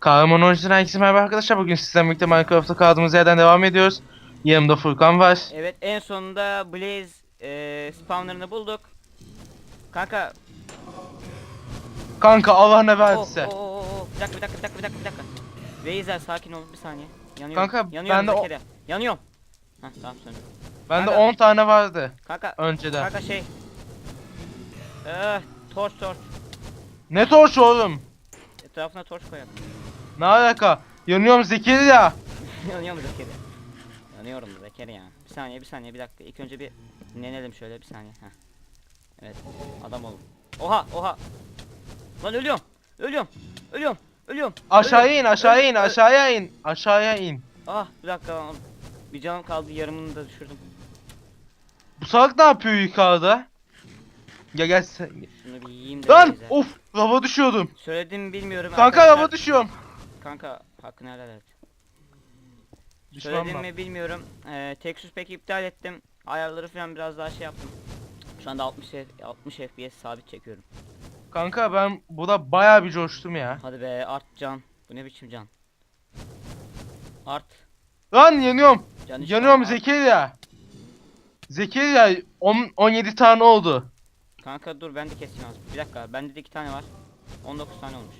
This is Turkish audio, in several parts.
Kahraman Orijinal herkese merhaba arkadaşlar. Bugün sizlerle birlikte Minecraft'ta kaldığımız yerden devam ediyoruz. Yanımda Furkan var. Evet en sonunda Blaze e, spawnerını bulduk. Kanka Kanka Allah ne oh, verdiyse. oh, oh, oh. bir dakika bir dakika bir dakika bir dakika bir dakika. Razer sakin olun bir saniye. Yanıyorum. Kanka, yanıyorum bende o- Zekeriya. Yanıyorum. Hah tamam söndü. Bende kanka. 10 tane vardı Kanka önceden. kanka şey. Eh, torç torç. Ne torç oğlum? Etrafına torç koyalım. Ne alaka? Yanıyorum Zekeriya. Yanıyor mu Zekeriya? Yanıyorum Zekeriya. Bir saniye bir saniye bir dakika. İlk önce bir nenelim şöyle bir saniye. Heh. Evet adam olun. Oha oha. Lan ölüyorum. Ölüyorum. Ölüyorum. Ölüyorum. Aşağıya in aşağıya in aşağıya in. Aşağıya in. Ah bir dakika. Bir canım kaldı yarımını da düşürdüm. Bu salak ne yapıyor yukarıda? Gel gel sen. Şunu bir yiyeyim de. Lan Razer. of lava düşüyordum. Söyledim mi bilmiyorum. Kanka arkadaşlar. lava düşüyorum. Kanka hakkını helal et. Söyledim mi bilmiyorum. Ee, Texas peki iptal ettim. Ayarları falan biraz daha şey yaptım. Şu anda 60 F- 60 FPS sabit çekiyorum. Kanka ben burada bayağı bir coştum ya. Hadi be art can. Bu ne biçim can? Art. Lan yanıyorum. Can Yanıyorum. Zekeriya. Zekeriya 10 17 tane oldu. Kanka dur ben de keseyim az. Bir dakika bende de 2 tane var. 19 tane olmuş.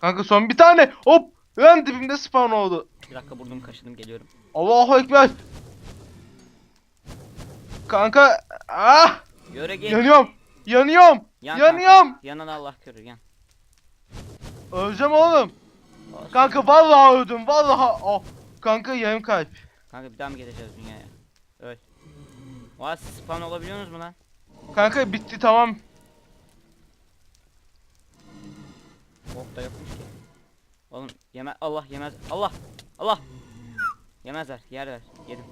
Kanka son bir tane. Hop. Lan dibimde spawn oldu. Bir dakika burnum kaşıdım geliyorum. Allahu ekber. Kanka ah Yöre git. yanıyorum. Yanıyorum. Yan yanıyorum. Kanka. Yanan Allah görür yan. Öleceğim oğlum. Olsun. Kanka vallahi öldüm. Vallahi. Oh. Kanka yarım kalp. Kanka bir daha mı geleceğiz dünyaya? Öl. Vay siz spawn olabiliyorsunuz mu lan? Kanka bitti tamam. Oh da yokmuş ki. Oğlum yeme Allah yemez. Allah. Allah. Yemezler. Yer ver. Yedim.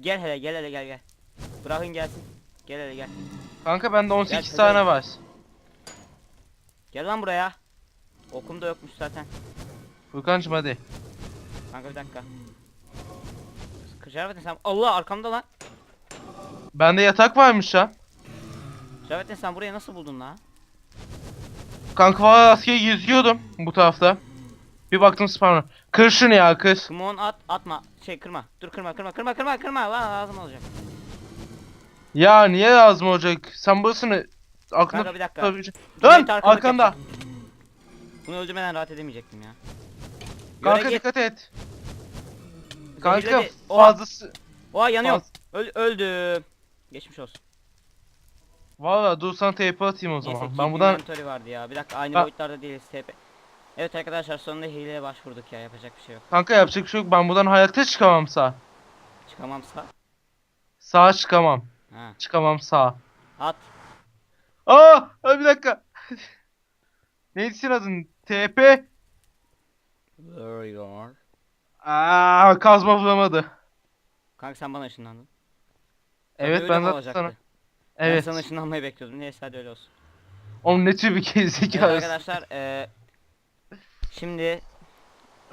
Gel hele gel hele gel gel. Bırakın gelsin. Gel hele gel. Kanka bende 18 Gel, tane var. Gel lan buraya. Okum da yokmuş zaten. Furkancım hadi. Kanka bir dakika. Şerafettin sen Allah arkamda lan. Bende yatak varmış ha. Şerafettin sen burayı nasıl buldun lan? Kanka valla askeri yüzüyordum bu tarafta. Bir baktım spawn'a. Kır şunu ya kır. Come on at atma. Şey kırma. Dur kırma kırma kırma kırma kırma lan lazım olacak. Ya niye lazım olacak? Sen burasını aklına Kanka bir dakika. tutabilecek- Cüneyt Lan arkalık arkanda. Bunu öldürmeden rahat edemeyecektim ya. Kanka Yöre git. dikkat et. Zehirledi. Kanka Oha. fazlası. Oha yanıyorum. Öl öldüm. Geçmiş olsun. Valla dur sana TP atayım o Neyse zaman. ki Ben buradan inventory vardı ya. Bir dakika aynı Ha. boyutlarda değiliz TP. Evet arkadaşlar sonunda hileye başvurduk ya yapacak bir şey yok. kanka yapacak bir şey yok. Ben buradan hayatta çıkamam sağ. Çıkamamsa. Sağa çıkamam. Ha. Çıkamam sağ. At. Aa, aa, bir dakika. Neydi senin adın? TP. There you are. Aa, kazma bulamadı. Kanka sen bana ışınlandın. Tabii Evet öyle ben mi zaten olacaktı? sana. Ben Evet. sana ışınlanmayı bekliyordum. Neyse hadi öyle olsun. Oğlum ne tür bir Evet gerizekalı. arkadaşlar eee şimdi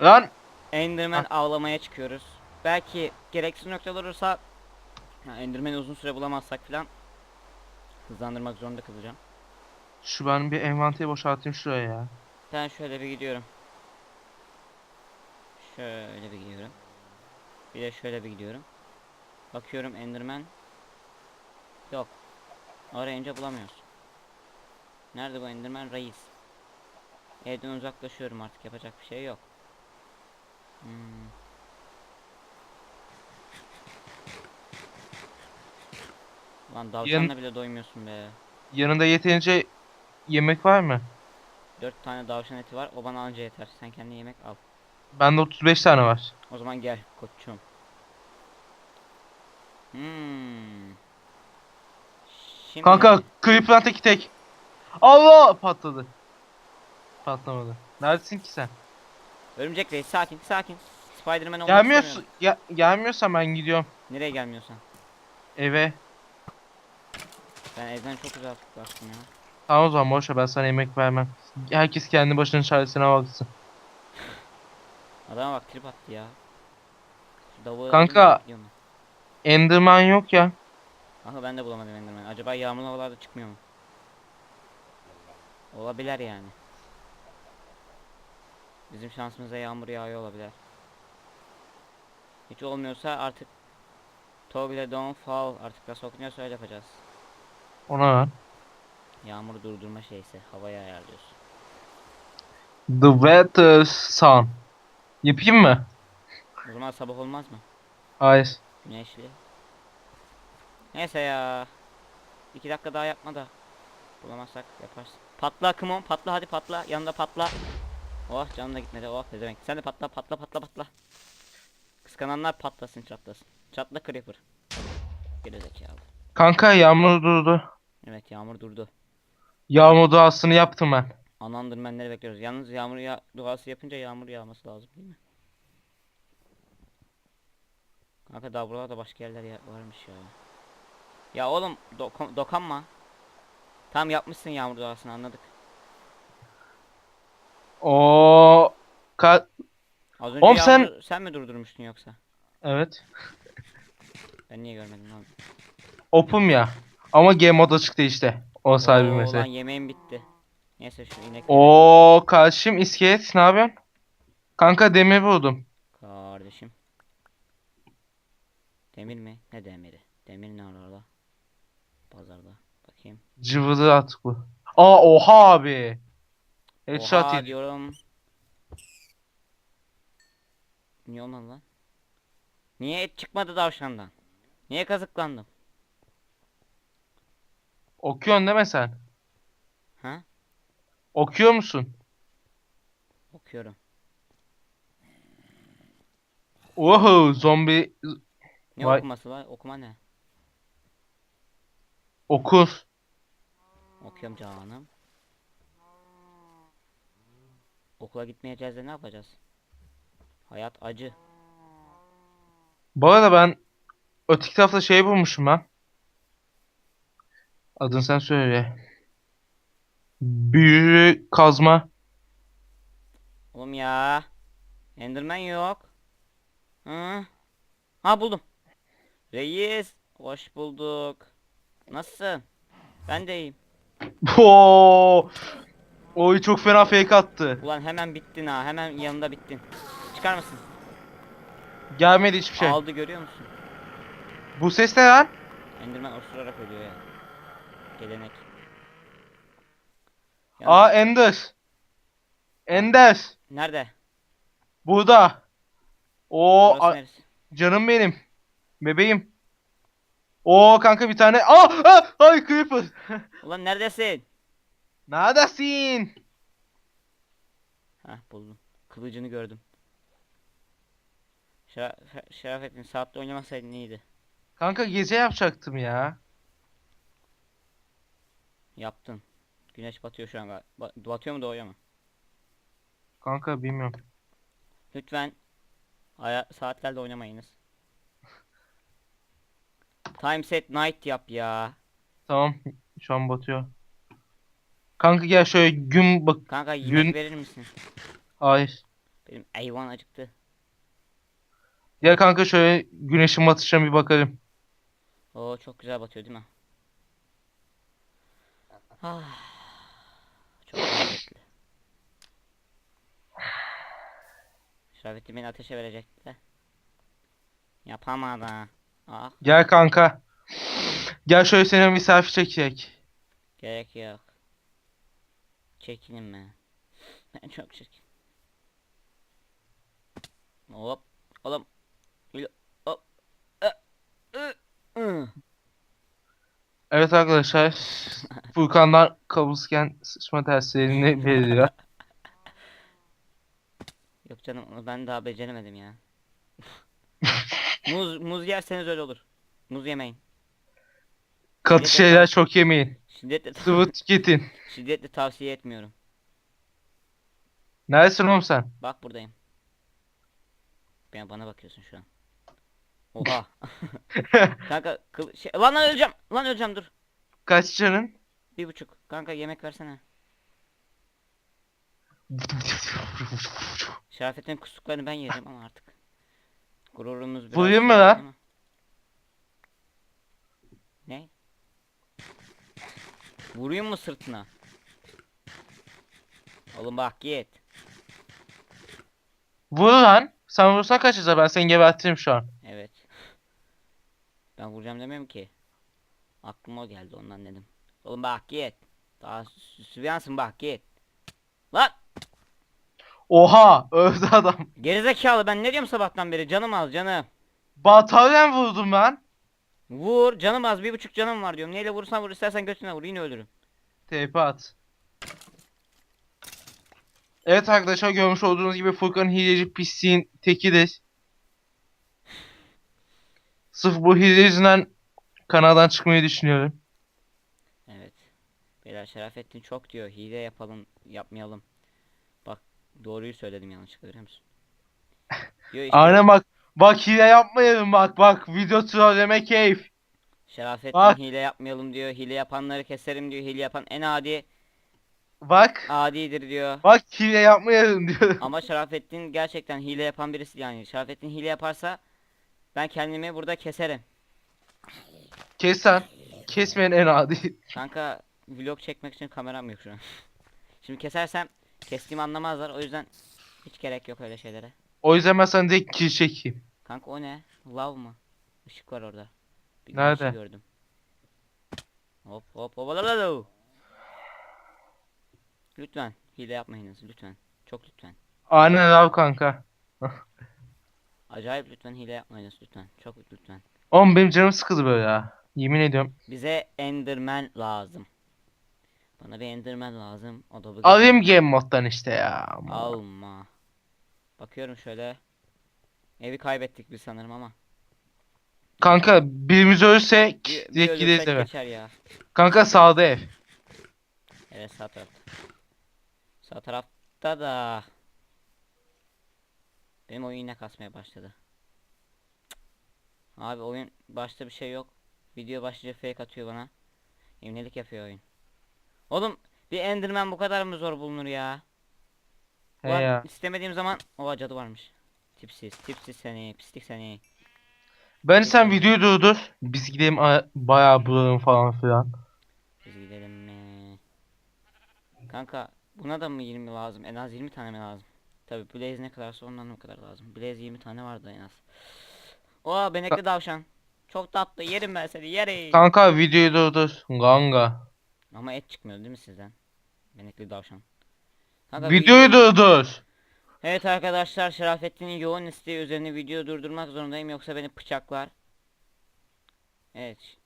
Lan Enderman avlamaya çıkıyoruz. Belki gereksiz noktalar olursa ha, Enderman'i uzun süre bulamazsak filan hızlandırmak zorunda kalacağım. şu ben bir envanteri boşaltayım şuraya ya. Ben şöyle bir gidiyorum. Şöyle bir gidiyorum. Bir de şöyle bir gidiyorum. Bakıyorum Enderman. Yok. Arayınca bulamıyoruz. Nerede bu Enderman reis? Evden uzaklaşıyorum artık yapacak bir şey yok. Hmm. Lan tavşanla bile doymuyorsun be. Yanında yeterince yemek var mı? 4 tane tavşan eti var. O bana anca yeter. Sen kendine yemek al. Bende 35 tane var. O zaman gel koçum. Hmm. Şimdi Kanka creeper'dan tek tek. Allah patladı. Patlamadı. Neredesin ki sen? Örümcek Reis sakin sakin. Spiderman olmak Gelmiyorsun. Ya, gelmiyorsan ben gidiyorum Nereye gelmiyorsan? eve. Ben evden çok uzaklaştım ya. Tamam o zaman boş ver ben sana yemek vermem. Herkes kendi başının çaresine baksın. Adama bak trip attı ya. Şu davuğu Kanka. Enderman yok ya. Kanka ben de bulamadım Enderman. Acaba yağmurlu havalarda çıkmıyor mu? Olabilir yani. Bizim şansımıza yağmur yağıyor olabilir. Hiç olmuyorsa artık Toggle don't fall artık nasıl okunuyorsa öyle yapacağız. Ona ver. Yağmur durdurma şeysi havaya ayarlıyorsun. The weather sun. Yapayım mı? O zaman sabah olmaz mı? Hayır. Güneşli. Neyse ya. İki dakika daha yapma da. Bulamazsak yaparsın. Patla Kımon patla hadi patla. Yanında patla. Oh canım da gitmedi. Oh ne demek. Sen de patla patla patla patla. Kıskananlar patlasın çatlasın. Çatla Creeper. Gerizekalı. Kanka yağmur durdu. Evet yağmur durdu. Yağmur duasını yaptım ben. Anandırmenleri bekliyoruz. Yalnız yağmur ya duası yapınca yağmur yağması lazım değil mi? Kanka daha buralarda başka yerler ya- varmış ya. Ya oğlum doka- dokanma. Tam yapmışsın yağmur duasını anladık. O ka Az önce Oğlum sen- yağmuru sen mi durdurmuştun yoksa? Evet. Ben niye görmedim lan? Opum ya. Ama game mod açık değil işte. O sahibi Oo, mesele. Lan yemeğim bitti. Neyse şu inek O kardeşim iskelet ne yapıyorsun? Kanka demir buldum. kardeşim. Demir mi? Ne demiri? Demir ne orada? Pazarda. Bakayım. Cıvıdı at bu. Aa oha abi. Headshot Oha yedi. diyorum. Niye olmadı lan? Niye et çıkmadı tavşandan? Niye kazıklandım? Okuyorsun deme sen. Ha? Okuyor musun? Okuyorum. Oho zombi Ne Vay. okuması var? Okuma ne? Okur. Okuyorum canım. Okula gitmeyeceğiz de ne yapacağız? Hayat acı. Bu arada ben öteki tarafta şey bulmuşum ben. Adını sen söyle. Büyü kazma. Oğlum ya. Enderman yok. Hı? Ha buldum. Reis. Hoş bulduk. Nasılsın? Ben de iyiyim. Oo! Oy çok fena fake attı. Ulan hemen bittin ha. Hemen yanında bittin. Çıkar mısın? Gelmedi hiçbir şey. Aldı görüyor musun? Bu ses ne lan? Enderman osurarak ölüyor ya. Gelenek. Aa Ender. Ender. Nerede? Burada. Oo a- neresi? canım benim. Bebeğim. Oo kanka bir tane. Aa, aa ay creeper. Ulan neredesin? Neredesin? Heh buldum. Kılıcını gördüm. Şeraf Şerafettin saatte oynamasaydın iyiydi. Kanka gece yapacaktım ya. Yaptın. Güneş batıyor şu an galiba. Ba- batıyor mu doğuyor mu? Kanka bilmiyorum. Lütfen aya saatlerde oynamayınız. Time set night yap ya. Tamam. Şu an batıyor. Kanka gel şöyle gün bak. Kanka yemek Gün- verir misin? Hayır. Benim hayvan acıktı. Gel kanka şöyle güneşin batışına bir bakalım. Oo çok güzel batıyor değil mi? Ah. Çok lezzetli. Şerafettin beni ateşe verecekti de. Yapamadı. Ah Gel kanka. Gel şöyle senin misafir çekecek. gerek yok. Çekinim ben. Ben çok çekin. Hop. Oğlum. Ül- Hop. Ö. Evet arkadaşlar. Furkan'dan kabusken sıçma derslerini veriyor. Yok canım onu ben daha beceremedim ya. muz muz yerseniz öyle olur. Muz yemeyin. Katı şeyler çok yemeyin. Şiddetle Sıvı tüketin. şiddetle tavsiye etmiyorum. Neredesin oğlum sen? Bak buradayım. Ben bana bakıyorsun şu an. Oha. Kanka kıl şey lan lan öleceğim. Lan öleceğim dur. Kaç canın? Bir buçuk. Kanka yemek versene. Şerafettin kustuklarını ben yerim ama artık. Gururumuz biraz Vurayım mı lan? ama- Ne? Vurayım mı sırtına? Oğlum bak git. Vur lan. Sen vursan kaçacağız ben seni gebertirim şu an. Evet. Ben vuracağım demiyorum ki. Aklıma o geldi ondan dedim. Oğlum bak git. Daha sü- sübyansın bak git. Lan! Oha öldü adam. Gerizekalı ben ne diyorum sabahtan beri canım az canım. Bataryan vurdum ben. Vur canım az bir buçuk canım var diyorum. Neyle vurursan vur istersen götüne vur yine ölürüm. TP at. Evet arkadaşlar görmüş olduğunuz gibi Furkan hileci pisliğin tekidir. Sırf bu hile yüzünden kanaldan çıkmayı düşünüyorum. Evet. Beyler Şerafettin çok diyor hile yapalım yapmayalım. Doğruyu söyledim yanlışlıkla görüyor musun? Diyor işte, Aynen bak. Bak hile yapmayalım bak bak. Video trolleme keyif. Şerafettin Bak. hile yapmayalım diyor. Hile yapanları keserim diyor. Hile yapan en adi Bak. adidir diyor. Bak hile yapmayalım diyor. Ama Şerafettin gerçekten hile yapan birisi yani. Şerafettin hile yaparsa ben kendimi burada keserim. Kes sen. Kesmeyen en adi. Kanka vlog çekmek için kameram yok şu an. Şimdi kesersem kestiğimi anlamazlar. O yüzden hiç gerek yok öyle şeylere. O yüzden ben sana direkt kill çekeyim. Kanka o ne? Lav mı? Işık var orada. Bir Nerede? gördüm. Hop hop hop hop Lütfen hile yapmayınız lütfen. Çok lütfen. Aynen abi kanka. Acayip lütfen hile yapmayınız lütfen. Çok lütfen. Oğlum benim canım sıkıldı böyle ya. Yemin ediyorum. Bize Enderman lazım. Bana bir Enderman lazım. O da bu. Alayım game moddan işte ya. Alma. Bakıyorum şöyle. Evi kaybettik biz sanırım ama. Kanka birimiz ölse Bir, direkt gideriz eve. ya. Kanka sağda ev. Evet sağ tarafta. Sağ tarafta da. Benim oyun yine kasmaya başladı. Abi oyun başta bir şey yok. Video başlayınca fake atıyor bana. İmlelik yapıyor oyun. Oğlum bir Enderman bu kadar mı zor bulunur ya? He Ulan ya. istemediğim zaman o cadı varmış. Tipsiz, tipsiz seni, pislik seni. Ben sen videoyu durdur. Biz gidelim a- bayağı bulalım falan filan. Biz gidelim mi? Kanka buna da mı 20 lazım? En az 20 tane mi lazım? Tabi Blaze ne kadarsa ondan o kadar lazım. Blaze 20 tane vardı en az. Oha benekli davşan. Çok tatlı yerim ben seni yerim. Kanka videoyu durdur. Ganga. Ama et çıkmıyor değil mi sizden? Benekli davşan. Kanka Videoyu durdur. Evet arkadaşlar Şerafettin'in yoğun isteği üzerine video durdurmak zorundayım yoksa beni bıçaklar. Evet.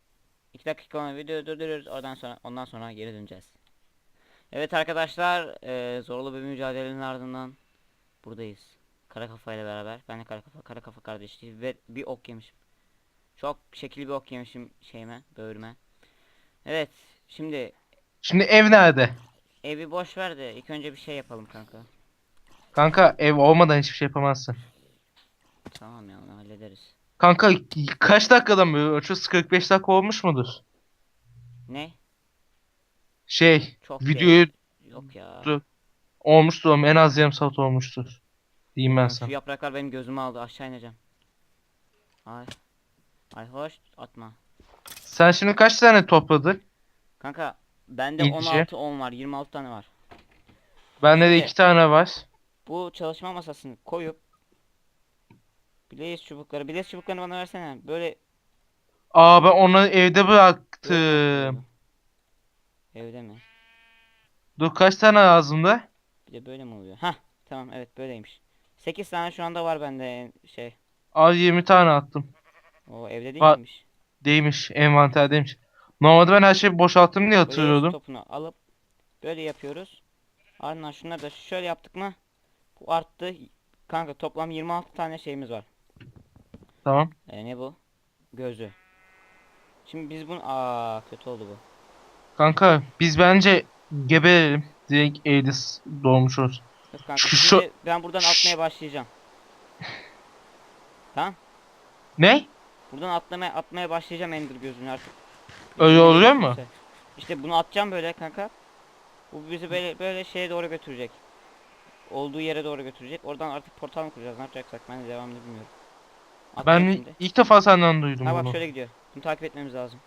2 dakika sonra videoyu durduruyoruz oradan sonra ondan sonra geri döneceğiz. Evet arkadaşlar eee, zorlu bir mücadelenin ardından buradayız. Kara kafa ile beraber. Ben de kara kafa, kara kafa kardeşliği ve bir ok yemişim. Çok şekil bir ok yemişim şeyime, böğrüme. Evet, şimdi Şimdi ev nerede? evi boş ver de ilk önce bir şey yapalım kanka. Kanka ev olmadan hiçbir şey yapamazsın. Tamam ya onu hallederiz. Kanka kaç dakikadan beri ölçüyoruz? 45 dakika olmuş mudur? Ne? Şey Çok videoyu Yok ya. Dur. olmuştur oğlum en az yarım saat olmuştur. Diyeyim ben sana. Şu yapraklar benim gözümü aldı. Aşağı ineceğim. Ay. Ay hoş atma. Sen şimdi kaç tane topladın? Kanka bende İyice. 16 10 var. 26 tane var. Bende de Şimdi- iki tane var. Bu çalışma masasını koyup Blaze çubukları. Blaze çubuklarını bana versene. Böyle Aa ben onu evde bıraktım. Evde mi? Dur kaç tane lazımdı? Bir de böyle mi oluyor? Hah tamam evet böyleymiş. 8 tane şu anda var bende şey. Al 20 tane attım. O evde değil Va- miymiş? Değilmiş. Envanterdeymiş. Normalde ben her şeyi boşalttım diye hatırlıyordum. topunu alıp böyle yapıyoruz. Ardından şunları da şöyle yaptık mı? Bu arttı. Kanka toplam 26 tane şeyimiz var. Tamam. E, ne bu? Gözü. Şimdi biz bunu aa kötü oldu bu. Kanka biz bence geberelim. Direkt evde s- doğmuş. Dur kanka Şu- şimdi ben buradan atmaya başlayacağım. Tamam. Ne? Buradan atlamaya atmaya başlayacağım Ender gözünü artık. Öyle oluyor mu? İşte bunu atacağım böyle kanka. Bu bizi böyle böyle şeye doğru götürecek. Olduğu yere doğru götürecek. Oradan artık portal mı kuracağız? Ne yapacaksak ben de devamını bilmiyorum. Atacağım Ben şimdi. ilk defa senden duydum Ha bak bunu. şöyle gidiyor. Bunu takip etmemiz lazım.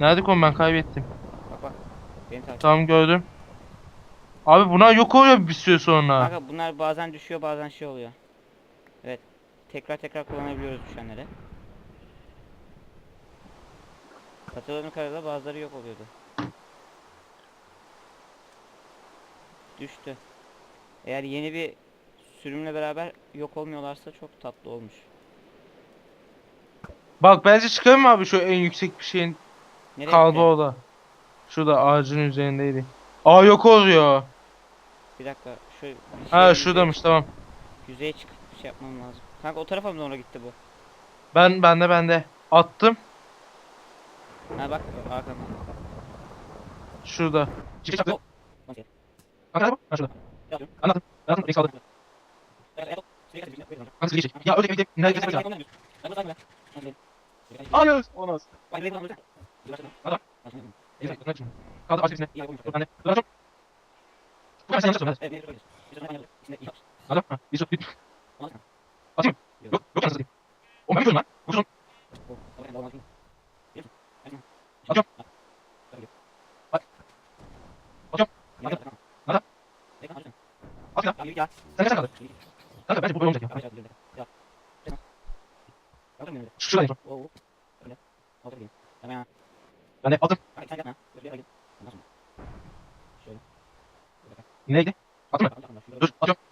Nerede konu ben kaybettim. Bak bak. Beni takip. Tamam gördüm. Abi buna yok oluyor bir süre sonra. Kanka bunlar bazen düşüyor bazen şey oluyor. Evet. Tekrar tekrar kullanabiliyoruz düşenleri. Hatırladığım kadarıyla bazıları yok oluyordu. Düştü. Eğer yeni bir sürümle beraber yok olmuyorlarsa çok tatlı olmuş. Bak bence çıkalım mı abi şu en yüksek bir şeyin Nereye kalbi gitti? o da. Şurada ağacın üzerindeydi. Aa yok oluyor. Bir dakika şu bir Ha şeye şuradamış tamam. Yüzeye, yüzeye çıkıp bir şey yapmam lazım. Kanka o tarafa mı doğru gitti bu? Ben bende bende. Attım. Ha bak arkamda. Şurada. Çiçek çaktı. Oh, nasıl ya? Kanka? Ha şurada. Anladım. Anladım. Renk sağladım. Kanka çiçek. Ya öyle bir de. Ne geçecek ya? Hayır. Olmaz. Güzel. Kaldı başka birisine. Ben de. Dur açım. Bu kadar sen yanlış. Hadi. Ha. Bir. Bir. Atayım. Yok. Yok anasını satayım. Oğlum ben biliyorum lan. Vursun. At ya. Sen kaç kaldı? Kanka bence bu böyle olmayacak ya. Şuradayım şu. an. Ben de attım. Neydi? Attım mı? Dur. Atıyorum.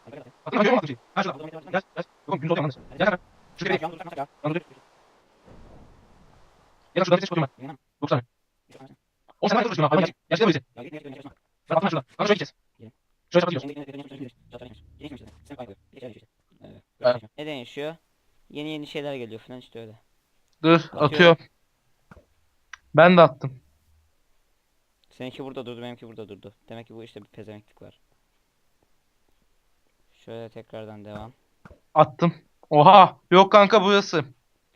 Attım. Atıyorum. Attım. Ha şurada. Gel. Gel. Yok gündüz oldu yalnız. Gel kanka. Şu kere. Lan dur. Gel şuradan bir ses koyayım ben. 9 tane. Oğlum sen nerede duruyorsun lan? Gel şurada bizi. Attım şuradan. Kanka şuraya gideceğiz. Şuraya çarpı gidiyoruz. Ne değişiyor? Yeni yeni şeyler geliyor falan işte öyle. Dur. Atıyorum. Ben de attım. Seninki burada durdu, benimki burada durdu. Demek ki bu işte bir pezevenklik var. Şöyle tekrardan devam. Attım. Oha. Yok kanka burası.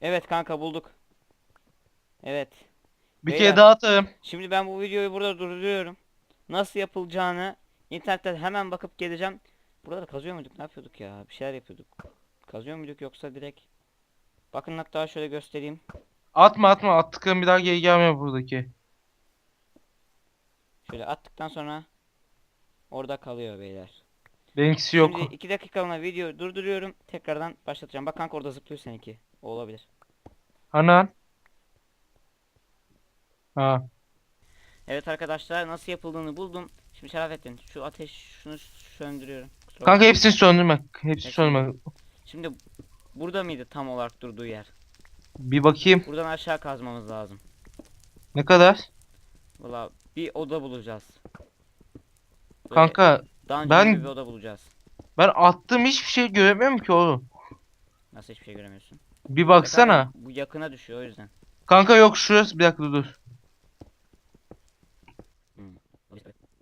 Evet kanka bulduk. Evet. Bir Beyler. kere daha atarım. Şimdi ben bu videoyu burada durduruyorum. Nasıl yapılacağını internetten hemen bakıp geleceğim. Burada da kazıyor muyduk? Ne yapıyorduk ya? Bir şeyler yapıyorduk. Kazıyor muyduk yoksa direkt? Bakın hatta şöyle göstereyim. Atma atma. Attıklarım bir daha geri gelmiyor buradaki. Şöyle attıktan sonra orada kalıyor beyler. Benimkisi yok. Şimdi 2 dakikalığına video durduruyorum. Tekrardan başlatacağım. Bak kanka orada zıplıyor seninki. O olabilir. Anan. Ha. Evet arkadaşlar nasıl yapıldığını buldum. Şimdi Şerafettin şu ateş şunu söndürüyorum. Kusura Kanka bakma. hepsini söndürme. Hepsini Hepsini söndürme. Şimdi burada mıydı tam olarak durduğu yer? Bir bakayım. Buradan aşağı kazmamız lazım. Ne kadar? Valla bir oda bulacağız. Böyle Kanka dungeon ben- gibi bir oda bulacağız. ben attığım hiçbir şey göremiyorum ki oğlum. Nasıl hiçbir şey göremiyorsun? Bir baksana. bu yakına düşüyor o yüzden. Kanka yok şurası. Bir dakika dur.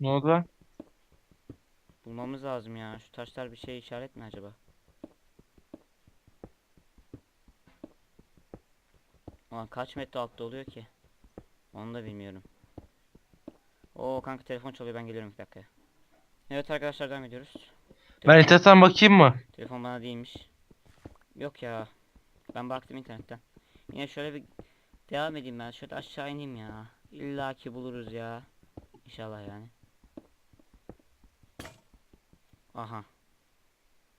Ne oldu lan? Bulmamız lazım ya. Şu taşlar bir şey işaret mi acaba? Ulan kaç metre altta oluyor ki? Onu da bilmiyorum. Oo kanka telefon çalıyor ben geliyorum bir dakika. Evet arkadaşlar devam ediyoruz. Ben internetten bakayım mı? telefon bana değilmiş. Yok ya. Ben baktım internetten. Yine şöyle bir devam edeyim ben. Şöyle aşağı ineyim ya. İlla ki buluruz ya. İnşallah yani. Aha.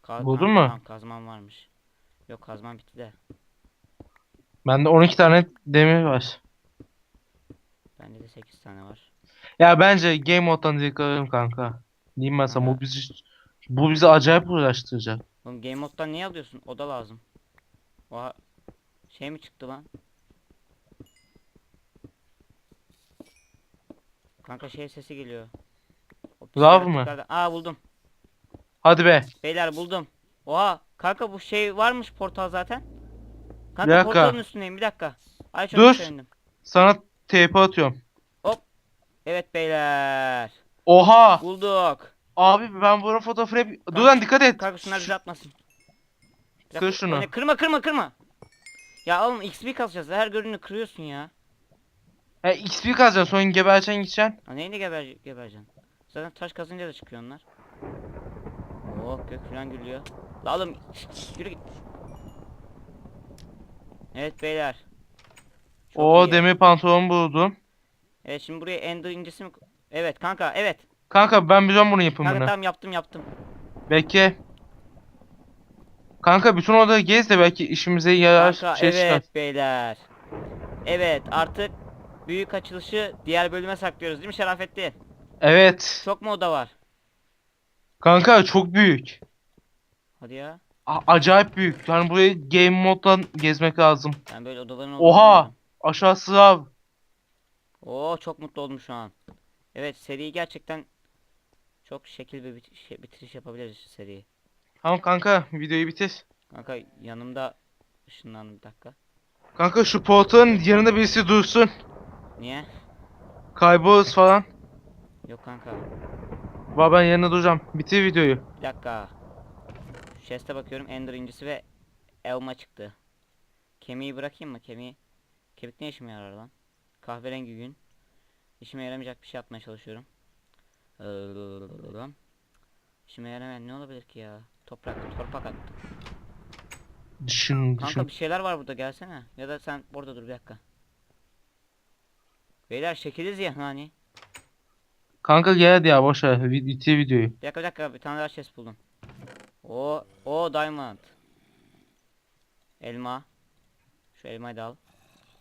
Ka- Buldun mu? tamam, kazmam varmış. Yok kazmam bitti de. Bende 12 tane demir var. Bende de 8 tane var. Ya bence game moddan direkt ararım kanka. Diyeyim ben sana bu bizi bu bizi acayip uğraştıracak. Oğlum game moddan niye alıyorsun? Oda lazım. Oha. Şey mi çıktı lan? Kanka şey sesi geliyor. Lav mı? Aa buldum. Hadi be. Beyler buldum. Oha kanka bu şey varmış portal zaten. Bir Kanka dakika. portalın üstündeyim bir dakika. Ay çok Dur. sevindim. Sana TP atıyorum. Evet beyler. Oha! Bulduk. Abi ben bunun fotoğrafını hep... Dur lan dikkat et. Kanka şunlar bizi atmasın. Kır şunu. ne? Kırma kırma kırma. Ya oğlum XP kasacağız. Her görünü kırıyorsun ya. He XP kazacaksın sonra gebereceksin gideceksin. Ha neyle geber gebereceksin? Zaten taş kazınca da çıkıyor onlar. Oh gök falan gülüyor. La oğlum yürü git. Evet beyler. Çok O iyi. demir pantolon buldum. Evet şimdi buraya ender incisi mi? Evet kanka evet. Kanka ben biliyorum bunu Kanka yapımını. tamam yaptım yaptım. Bekle. Kanka bütün odayı gez de belki işimize yarar Kanka şey evet çıkar. beyler. Evet artık büyük açılışı diğer bölüme saklıyoruz değil mi Şerafettin? Evet. Çok mu oda var? Kanka çok büyük. Hadi ya. A- acayip büyük. Yani burayı game moddan gezmek lazım. Ben böyle odaların olduğunu Oha! bilmiyorum. Aşağısı av. Oo çok mutlu oldum şu an. Evet seri gerçekten çok şekil bir bit- şey- bitiriş yapabiliriz seriyi. Tamam kanka videoyu bitir. Kanka yanımda ışınlandı bir dakika. Kanka şu portalın yanında birisi dursun. Niye? Kayboluruz falan. Yok kanka. Va ben yanında duracağım. Bitir videoyu. Bir dakika. Chest'e bakıyorum Ender incisi ve elma çıktı. Kemiği bırakayım mı? Kemiği. Kemik ne işime yarar lan? Kahverengi gün. İşime yaramayacak bir şey yapmaya çalışıyorum. İşime yaramayan ne olabilir ki ya? Toprak, torpak attım. Düşün Kanka düşün. bir şeyler var burada gelsene. Ya da sen burada dur bir dakika. Beyler şekiliz ya hani. Kanka gel hadi ya boş ver. Bitir videoyu. Bir dakika bir dakika bir tane daha chest buldum. O o diamond. Elma. Şu elmayı da al.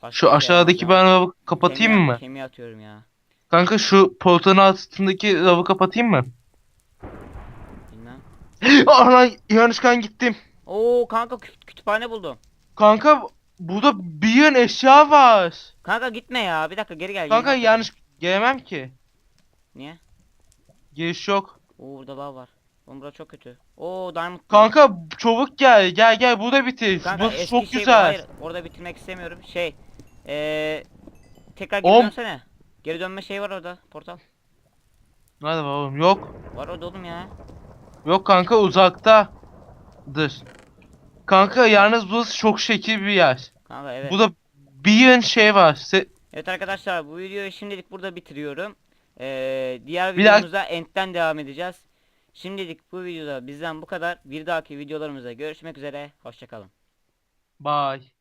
Başka Şu şey aşağıdaki ben lavı kapatayım Kemiği- mı? Kemiği atıyorum ya. Kanka şu portalın altındaki lavı kapatayım mı? Bilmem. Ana yanlışlıkla gittim. Oo kanka kü- kütüphane buldum. Kanka burada bir yığın eşya var. Kanka gitme ya. Bir dakika geri gel. Kanka yeni- yanlış gelemem ki. Niye? Giriş yok. Oo burada lav var. Oğlum burası çok kötü. Oo diamond. Kanka çabuk gel. Gel gel burada bitir. Kanka Burası eski çok şey bu. güzel. Hayır orada bitirmek istemiyorum. Şey. Eee tekrar geri Oğlum. dönsene. Geri dönme şey var orada. Portal. Nerede var oğlum? Yok. Var orada oğlum ya. Yok kanka uzakta. Dır. Kanka yalnız burası çok şekil bir yer. Kanka evet. Burada bir yığın şey var. Se- Evet arkadaşlar bu videoyu şimdilik burada bitiriyorum. Ee, diğer Bir dakika. videomuzda Ent'ten devam edeceğiz. Şimdilik bu videoda bizden bu kadar. Bir dahaki videolarımızda görüşmek üzere. Hoşçakalın. Bye.